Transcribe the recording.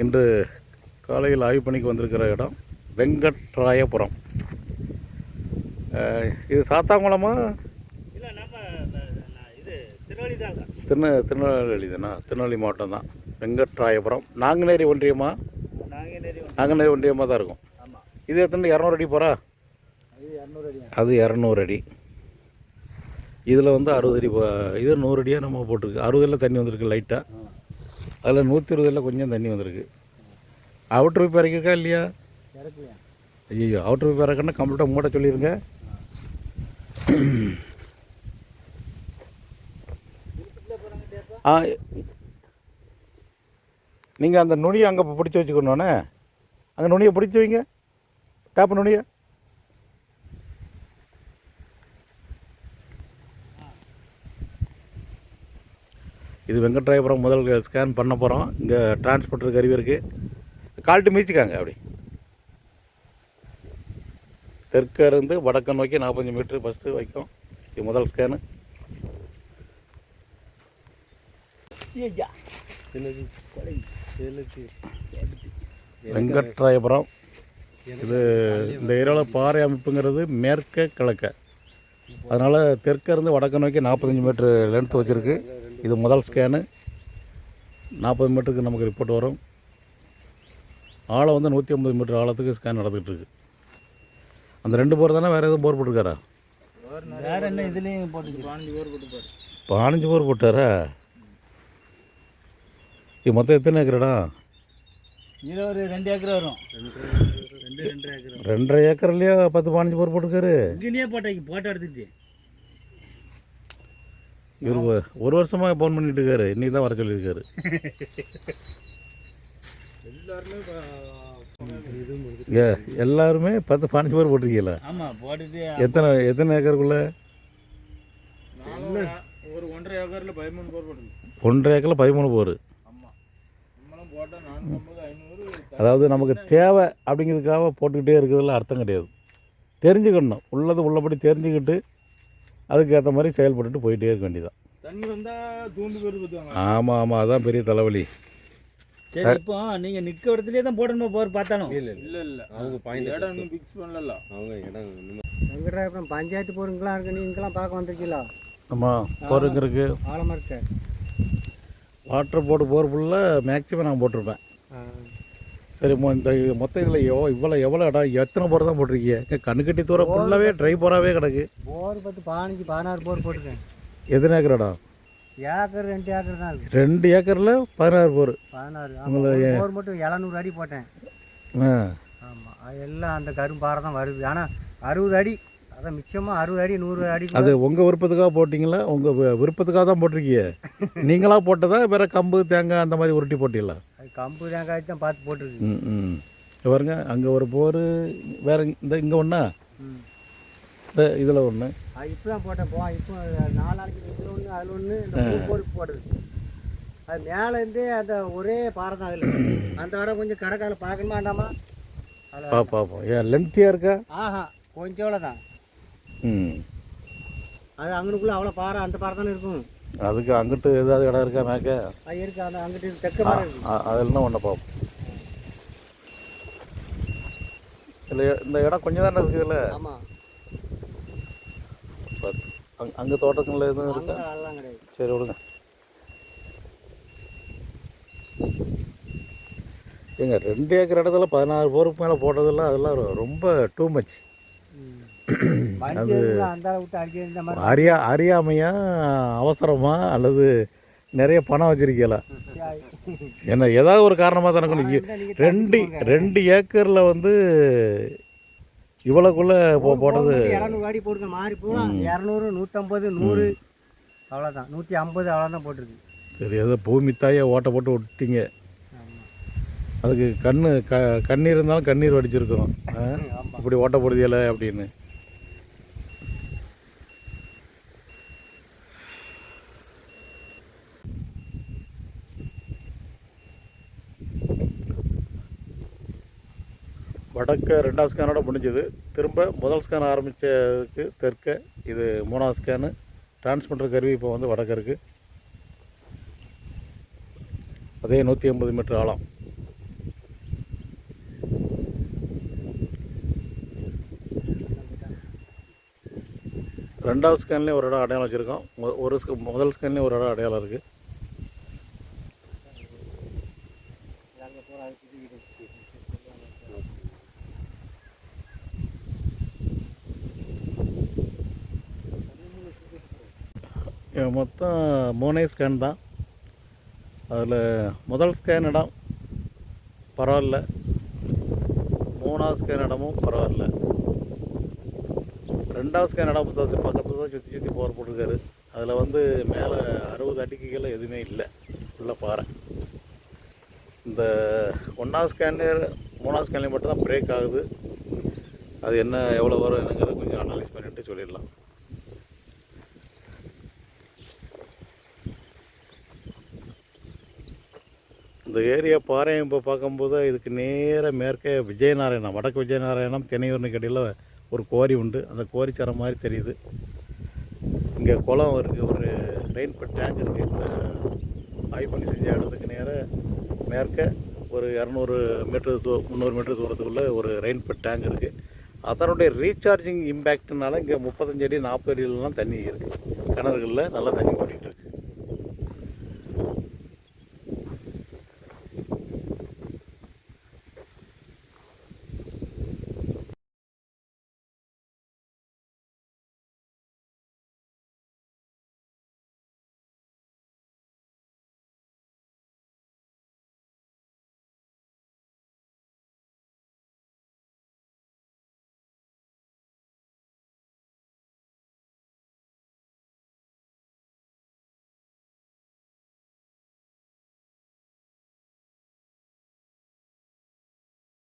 இன்று காலையில் ஆய்வு பணிக்கு வந்திருக்கிற இடம் வெங்கட்ராயபுரம். இது சாத்தாங்குளமா? திருநெ திருநெல்வேலி தானா? திருநெல்வேலி மாவட்டம் தான். வெங்கட்ராயபுரம். நாங்குநேரி ஒன்றியமா? நாங்கநேரி ஒன்றியமாக தான் இருக்கும். இது எத்தனை இரநூறு அடி போகிறா இது இரநூறு அடி அது இரநூறு அடி. இதில் வந்து அறுபது அடி இது நூறு அடியாக நம்ம போட்டிருக்கு. அறுபதில் தண்ணி வந்திருக்கு லைட்டாக அதில் நூற்றி இருபதில் கொஞ்சம் தண்ணி வந்திருக்கு. அவுட்ரு போய் இறக்கிருக்கா இல்லையா? ஐயோ அவுட்ரு போய் இறக்கன்னா கம்ப்ளீட்டாக மூட சொல்லிடுங்க ஆ நீங்கள் அந்த நுனியை அங்கே பிடிச்சி வச்சுக்கணுண்ணே அந்த நுனியை பிடிச்சி வைங்க. டேப்பு நுனியை. இது வெங்கட்ராயபுரம் முதல் ஸ்கேன் பண்ண போகிறோம் இங்கே டிரான்ஸ்போர்ட்டர் கருவி இருக்குது கால்ட்டு மீச்சிக்காங்க அப்படி. தெற்க இருந்து வடக்க நோக்கி நாற்பத்தஞ்சு மீட்ரு ஃபஸ்ட்டு வைக்கும். இது முதல் ஸ்கேனு வெங்கட்ராயபுரம். இது இந்த ஏரியாவில் பாறை அமைப்புங்கிறது மேற்க கிழக்க. அதனால் தெற்க இருந்து வடக்க நோக்கி நாற்பத்தஞ்சு மீட்ரு லென்த் வச்சுருக்கு. இது முதல் ஸ்கேனு நாற்பது மீட்டருக்கு நமக்கு ரிப்போர்ட் வரும். ஆழம் வந்து நூற்றி ஐம்பது மீட்டர் ஆழத்துக்கு ஸ்கேன் நடந்துகிட்டு இருக்கு அந்த ரெண்டு போர் தானே வேறு எதுவும் போர் போட்டிருக்காரா? வேற என்ன இதுலேயும் போட்டு பேர் பதினஞ்சு போர் போட்டாரா? இது மொத்தம் எத்தனை ஏக்கரடா? இது ஒரு ரெண்டு ஏக்கர் வரும். ரெண்டு ரெண்டு ஏக்கர் ரெண்டரை ஏக்கர்லையே பத்து பதினஞ்சு போர் போட்டிருக்காரு. இங்கேயே போட்டேன் போட்டோ எடுத்துட்டு இவர் ஒரு வருஷமாக ஃபோன் பண்ணிட்டு இருக்காரு இன்னைக்கு தான் வர சொல்லியிருக்காரு. ஏ எல்லாருமே பத்து பதினஞ்சு பேர் போட்டிருக்கீங்களா? எத்தனை எத்தனை ஏக்கருக்குள்ள? ஒரு ஒன்றரை ஏக்கரில் பதிமூணு பேர் போட்டுருக்கு ஒன்றரை ஏக்கரில் பதிமூணு போர். அதாவது நமக்கு தேவை அப்படிங்கிறதுக்காக போட்டுக்கிட்டே இருக்கிறதுல அர்த்தம் கிடையாது. தெரிஞ்சுக்கணும். உள்ளது உள்ளபடி தெரிஞ்சுக்கிட்டு அதுக்கு ஏற்ற மாதிரி செயல்பட்டுட்டு போயிட்டே இருக்க வேண்டியதான் தண்ணி வந்தால் தூண்டு ஊற்றுவாங்க ஆமாம் ஆமாம் அதான் பெரிய தலைவலி. சரி இப்போ நீங்கள் நிற்க இடத்துலேயே தான் போடணும் போர் பார்த்தாலும்? இல்லை இல்லை. இல்லை அவங்க பாயிண்ட் இடம் இன்னும் ஃபிக்ஸ் பண்ணல அவங்க இடம் இன்னும் வெங்கடாபுரம் பஞ்சாயத்து போருங்களாம் இருக்கு? நீங்களாம் பார்க்க வந்திருக்கீங்களா? ஆமாம் போருங்க இருக்குது ஆழமாக இருக்கு வாட்டர் போர்டு போர் ஃபுல்லாக மேக்ஸிமம் நான் போட்டிருப்பேன். சரி இந்த இது மொத்தம் இதில் எவ்வளோ இவ்வளோ எவ்வளோ இடம்? எத்தனை போர் தான் போட்டிருக்கீங்க? கண்ணுக்கட்டி தூரம் ஃபுல்லாகவே ட்ரை போராகவே கிடக்கு. போர் பத்து பதினஞ்சு பதினாறு போர் போட்டிருக்கேன். எத்தனை ஏக்கர் இடம்? ஏக்கர் ரெண்டு ஏக்கர் தான் ரெண்டு ஏக்கரில் பதினாறு போர். பதினாறு. உங்களை ஆமாம் போர் மட்டும் எழுநூறு அடி போட்டேன். ஆ. ஆமாம் அது எல்லாம் அந்த கரும்பாறை தான் வருது. ஆனால் அறுபது அடி அதான் மிச்சமாக அறுபது அடி நூறு அடி அது உங்கள் விருப்பத்துக்காக போட்டிங்களா? உங்கள் விருப்பத்துக்காக தான் போட்டிருக்கீங்க. நீங்களா போட்டதா? வேற கம்பு தேங்காய் அந்த மாதிரி உருட்டி போட்டீங்களா? அது கம்பு தேங்காய் தான் பார்த்து போட்டிருக்கு ம் ம். பாருங்க அங்கே ஒரு போர் வேற இந்த இங்கே ஒன்றா இந்த இதில் ஒன்று அது இப்போ தான் போட்டேன். போ இப்போ நாலு நாளைக்கு இதில் ஒன்று அதில் ஒன்று இந்த போருக்கு போடுது அது மேலேருந்தே அந்த ஒரே பாறை தான் அதில். அந்த இடம் கொஞ்சம் கடைக்கால பார்க்கணுமா வேண்டாமா? பா பார்ப்போம் ஏன் லென்த்தியாக இருக்கா? ஆஹா கொஞ்சோட தான் ம். அது அங்கனுக்குள்ள அவ்வளோ பாறை அந்த பாறை தானே இருக்கும். அதுக்கு அங்கிட்டு ஏதாவது இடம் இருக்கா மேக்க? இருக்கு? அந்த அங்கிட்டு இருக்கு, தெற்க பாறை இருக்கு. அ- அதில் ஒன்று பார்ப்போம் இல்லை இந்த இடம் கொஞ்சம் தானே இருக்குதுல்ல அங் அங்கே தோட்டங்களில் எதுவும் இருக்கா? அதெல்லாம் சரி விடுங்க. ஏங்க ரெண்டு ஏக்கர் இடத்துல பதினாறு போருக்கு மேலே போட்டதெல்லாம் அதெல்லாம் ரொம்ப டூ மச் மாதிரி அறியா அறியாமையா அவசரமா அல்லது நிறைய பணம் வச்சிருக்கீங்களா? என்ன ஏதாவது ஒரு காரணமாக தானே கொண்டு ரெண்டு ரெண்டு ஏக்கரில் வந்து இவ்வளோக்குள்ளே போ போட்டது இரநூறு அடி போடுங்க மாறி போனா இரநூறு நூற்றம்பது நூறு அவ்வளோதான் நூற்றி ஐம்பது அவ்வளோதான் போட்டிருக்கு. சரி ஏதோ பூமி தாயை ஓட்டை போட்டு விட்டீங்க. அதுக்கு கண்ணு க கண்ணீர் இருந்தாலும் கண்ணீர் வடிச்சிருக்கோம் இப்படி ஓட்ட போடுதியல அப்படின்னு. வடக்க ரெண்டாவது ஸ்கேனோட முடிஞ்சது. திரும்ப முதல் ஸ்கேன் ஆரம்பித்ததுக்கு தெற்க இது மூணாவது ஸ்கேனு டிரான்ஸ்மிட்டர் கருவி இப்போ வந்து வடக்க இருக்குது அதே நூற்றி ஐம்பது மீட்டர் ஆழம். ரெண்டாவது ஸ்கேன்லேயும் ஒரு இடம் அடையாளம் வச்சுருக்கோம். ஒரு ஸ்கே முதல் ஸ்கேன்லேயும் ஒரு இடம் அடையாளம் இருக்குது மொத்தம் மூணே ஸ்கேன் தான். அதில் முதல் ஸ்கேன் இடம் பரவாயில்ல. மூணாவது ஸ்கேன் இடமும் பரவாயில்ல. ரெண்டாவது ஸ்கேன் இடம் பக்கத்தில் பக்கத்தில் தான் சுற்றி சுற்றி போர் போட்டிருக்காரு. அதில் வந்து மேலே அறுபது அடிக்கு கீழே எதுவுமே இல்லை. உள்ளே பாறை. இந்த ஒன்றாவது ஸ்கேன்லேயே மூணாவது ஸ்கேன்லேயும் மட்டும் தான் பிரேக் ஆகுது. அது என்ன எவ்வளோ வரும் என்னங்கிறத கொஞ்சம் அனலைஸ் பண்ணிவிட்டு சொல்லிடலாம். இந்த ஏரியா பாறையும் இப்போ பார்க்கும்போது இதுக்கு நேராக மேற்கே விஜயநாராயணம் வடக்கு விஜயநாராயணம் தெனையூர்னு கடையில் ஒரு கோரி உண்டு. அந்த கோரிச்சரம் மாதிரி தெரியுது. இங்கே குளம் இருக்குது ஒரு ரெயின்பட் டேங்க் இருக்குது இந்த ஆய்வு பண்ணி செஞ்ச இடத்துக்கு நேராக மேற்க ஒரு இரநூறு மீட்டர் தூ முந்நூறு மீட்டர் தூரத்துக்குள்ளே ஒரு ரெயின்பட் டேங்க் இருக்குது அதனுடைய ரீசார்ஜிங் இம்பேக்ட்னால இங்கே முப்பத்தஞ்சு அடி நாற்பது அடியிலலாம் தண்ணி இருக்குது கிணறுகளில் நல்லா தண்ணி